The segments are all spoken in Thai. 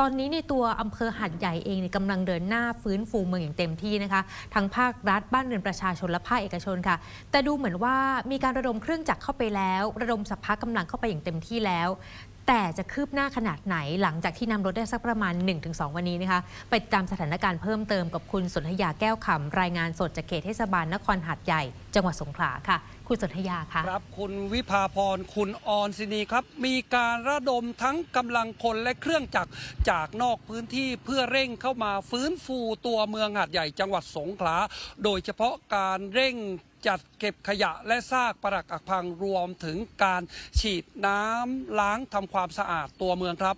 ตอนนี้ในตัวอำเภอหัดใหญ่เองกำลังเดินหน้าฟื้นฟูเมืองอย่างเต็มที่นะคะ ทั้งภาครัฐบ้านเรือนประชาชนและภาคเอกชนค่ะ แต่ดูเหมือนว่ามีการระดมเครื่องจักรเข้าไปแล้ว ระดมสัพพะกำลังเข้าไปอย่างเต็มที่แล้ว แต่จะคืบหน้าขนาดไหนหลังจากที่นำรถได้สักประมาณ 1-2 วันนี้นะคะ ไปตามสถานการณ์เพิ่มเติมกับคุณสนธยาแก้วขำรายงานสดจากเขตเทศบาลนครหัดใหญ่ จังหวัดสงขลาค่ะ คุณสนธยาค่ะครับคุณวิภาพรคุณออนซินีครับ มีการระดมทั้งกำลังคนและเครื่องจักรจากนอกพื้นที่เพื่อเร่งเข้ามาฟื้นฟูตัวเมืองหาดใหญ่จังหวัดสงขลาโดยเฉพาะการเร่ง จัดเก็บขยะและซากปรักอักพังรวมถึงการฉีดน้ำล้างทำความสะอาดตัวเมืองครับ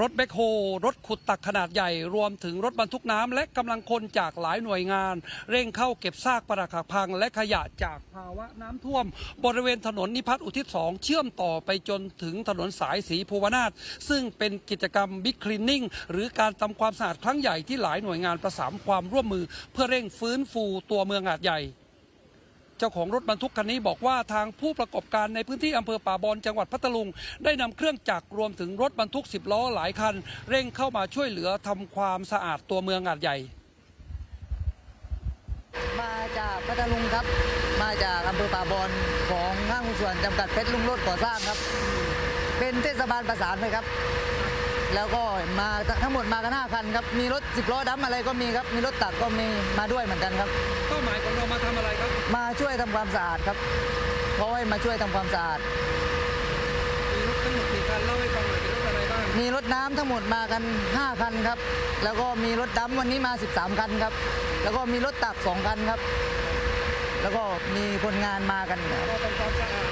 รถแบคโฮรถขุดตักขนาดใหญ่ รวมถึงรถบรรทุกน้ำและกำลังคนจากหลายหน่วยงาน เร่งเข้าเก็บซากปรักหักพัง และขยะจากภาวะน้ำท่วม บริเวณถนนนิพัฒน์อุทิศสองเชื่อมต่อไปจนถึงถนนสายสีภูวนาถซึ่งเป็นกิจกรรมบิ๊กคลีนนิ่งหรือการทำความสะอาดครั้งใหญ่ที่หลายหน่วยงานประสานความร่วมมือ เพื่อเร่งฟื้นฟูตัวเมืองหาดใหญ่ เจ้าของรถบรรทุกคันนี้บอกว่าทางผู้ประกอบการในพื้นที่อำเภอป่าบอนจังหวัดพัทลุง ได้นำเครื่องจักรรวมถึงรถบรรทุก 10 ล้อหลายคัน เร่งเข้ามาช่วยเหลือทำความสะอาดตัวเมืองหาดใหญ่ มาจากพัทลุงครับ มาจากอำเภอป่าบอนของห้างหุ้นส่วนจำกัดเพชรลุงโรดก่อสร้างครับ เป็นเทศบาลประสานไปครับ แล้วก็มาทั้งหมดมากันห้าคันครับ มีรถสิบล้อดำอะไรก็มีครับ มีรถตักก็มีมาด้วยเหมือนกันครับ เป้าหมายของเรามาทำอะไรครับ มาช่วยทำความสะอาดครับเขาให้มาช่วยทำความสะอาด มีรถทั้งหมดกี่คันเล่าให้ฟังหน่อยเป็นรถอะไรบ้าง มีรถน้ำทั้งหมดมากัน 5 คันครับ แล้วก็มีรถดำวันนี้มา 13 คันครับ แล้วก็มีรถตัก 2 คันครับ แล้วก็มีคนงานมากันเราทำความสะอาดรถขนขยะ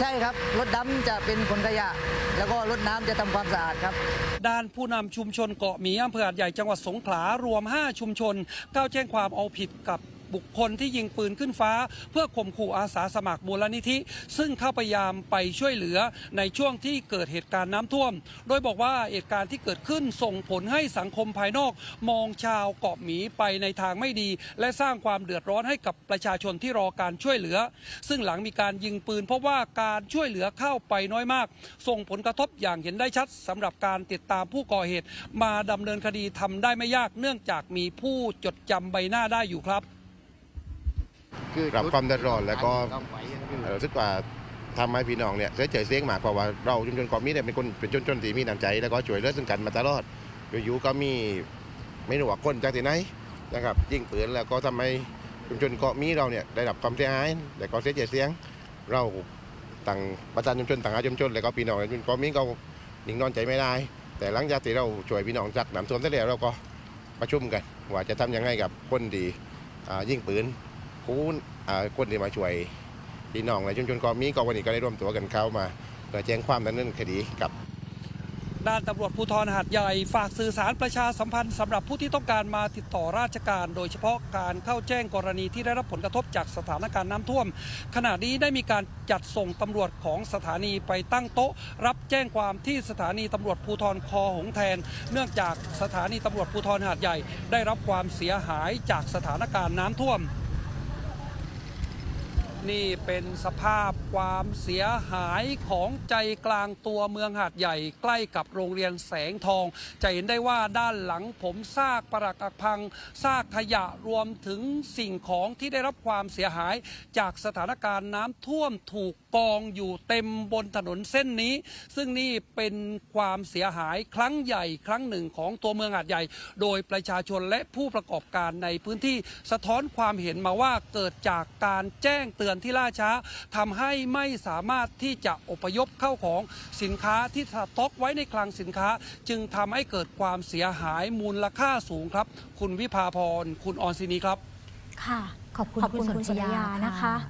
ใช่ครับ รถดำจะเป็นขนขยะ แล้วก็รถน้ำจะทำความสะอาดครับ ด้านผู้นำชุมชนเกาะหมีอำเภอหาดใหญ่จังหวัดสงขลารวม 5 ชุมชนก้าวแจ้งความเอาผิดกับ บุคคลที่ยิงปืนขึ้นฟ้า เพื่อข่มขู่อาสาสมัครมูลนิธิ ซึ่งเข้าพยายามไปช่วยเหลือในช่วงที่เกิดเหตุการณ์น้ำท่วม โดยบอกว่าเหตุการณ์ที่เกิดขึ้นส่งผลให้สังคมภายนอก มองชาวเกาะหมีไปในทางไม่ดี และสร้างความเดือดร้อนให้กับประชาชนที่รอการช่วยเหลือ ซึ่งหลังมีการยิงปืน เพราะว่าการช่วยเหลือเข้าไปน้อยมาก ส่งผลกระทบอย่างเห็นได้ชัดสำหรับการติดตามผู้ก่อเหตุ มาดำเนินคดีทำได้ไม่ยากเนื่องจากมีผู้จดจำใบหน้าได้อยู่ครับ รับความเดือดร้อนแล้วก็เอ่อรู้สึกว่าทำให้พี่น้องเนี่ยเสียใจเสียงมากเพราะว่าเราชุมชนเกาะมีเนี่ยเป็นคนเป็นชุมชนที่มีน้ำใจแล้วก็ช่วยเหลือซึ่งกันมาตลอดอยู่ๆก็มีไม่รู้ว่าคนจากที่ไหนนะครับยิงปืนแล้วก็ทำให้ชุมชนเกาะมีเราเนี่ยได้รับความเสียหายแต่ก็เสียใจเสียง เราต่างประธานชุมชนต่างอาชุมชนแล้วก็พี่น้องในชุมชนเกาะมีก็นิ่งนอนใจไม่ได้ แต่หลังจากที่เราช่วยพี่น้องจากน้ำท่วมเสร็จแล้วเราก็ประชุมกัน ว่าจะทำยังไงกับคนที่อ่ายิงปืน ผู้อ่าคนที่มาช่วยพี่น้องในชุมชนกอมีก็วันนี้ก็ได้ร่วมตัวกันเข้ามาเพื่อแจ้งความดำเนินคดีกับด้านตำรวจภูธรหาดใหญ่ฝากสื่อสารประชาสัมพันธ์สำหรับผู้ที่ต้องการมาติดต่อราชการ โดยเฉพาะการเข้าแจ้งกรณีที่ได้รับผลกระทบจากสถานการณ์น้ำท่วม ขณะนี้ได้มีการจัดส่งตำรวจของสถานีไปตั้งโต๊ะ รับแจ้งความที่สถานีตำรวจภูธรคอหงแทน เนื่องจากสถานีตำรวจภูธรหาดใหญ่ ได้รับความเสียหายจากสถานการณ์น้ำท่วม นี่เป็นสภาพความเสียหายของใจกลางตัวเมืองหาดใหญ่ ใกล้กับโรงเรียนแสงทอง จะเห็นได้ว่าด้านหลังผมซากปรักหักพังซากขยะรวมถึงสิ่งของที่ได้รับความเสียหาย จากสถานการณ์น้ำท่วมถูกกองอยู่เต็มบนถนนเส้นนี้ ซึ่งนี่เป็นความเสียหายครั้งใหญ่ครั้งหนึ่งของตัวเมืองหาดใหญ่ โดยประชาชนและผู้ประกอบการในพื้นที่สะท้อนความเห็นมาว่าเกิดจากการแจ้งเตือนที่ล่าช้าทำให้ไม่สามารถที่จะอพยพเข้าของสินค้าที่สต็อกไว้ในคลังสินค้า จึงทำให้เกิดความเสียหายมูลค่าสูงครับ คุณวิภาพรคุณออนซินีครับ ค่ะ ขอบคุณคุณสุนนธธยายานะคะ